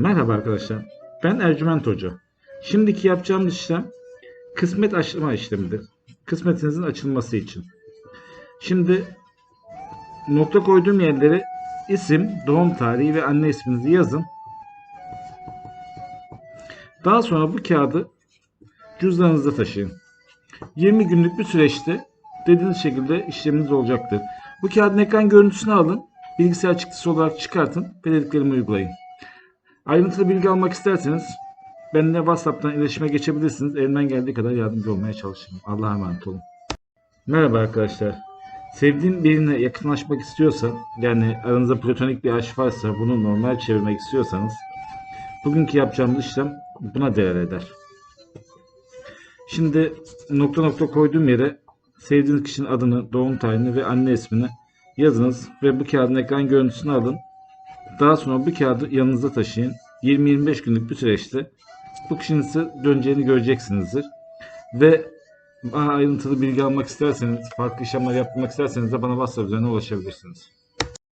Merhaba arkadaşlar. Ben Ercüment Hoca. Şimdiki yapacağımız işlem kısmet açma işlemidir. Kısmetinizin açılması için. Şimdi nokta koyduğum yerlere isim, doğum tarihi ve anne isminizi yazın. Daha sonra bu kağıdı cüzdanınızda taşıyın. 20 günlük bir süreçte dediğiniz şekilde işleminiz olacaktır. Bu kağıdın ekran görüntüsünü alın, bilgisayar çıktısı olarak çıkartın ve dediklerimi uygulayın. Ayrıntılı bilgi almak isterseniz benimle WhatsApp'tan iletişime geçebilirsiniz. Elimden geldiği kadar yardımcı olmaya çalışırım. Allah'a emanet olun. Merhaba arkadaşlar. Sevdiğin birine yakınlaşmak istiyorsan, yani aranızda platonik bir aşk varsa bunu normal çevirmek istiyorsanız bugünkü yapacağımız işlem buna değer eder. Şimdi nokta nokta koyduğum yere sevdiğiniz kişinin adını, doğum tarihini ve anne ismini yazınız ve bu kağıdın ekran görüntüsünü alın. Daha sonra bu kağıdı yanınızda taşıyın. 20-25 günlük bir süreçte bu kişinin size döneceğini göreceksinizdir. Ve daha ayrıntılı bilgi almak isterseniz, farklı işlemler yapmak isterseniz de bana WhatsApp üzerinden ulaşabilirsiniz.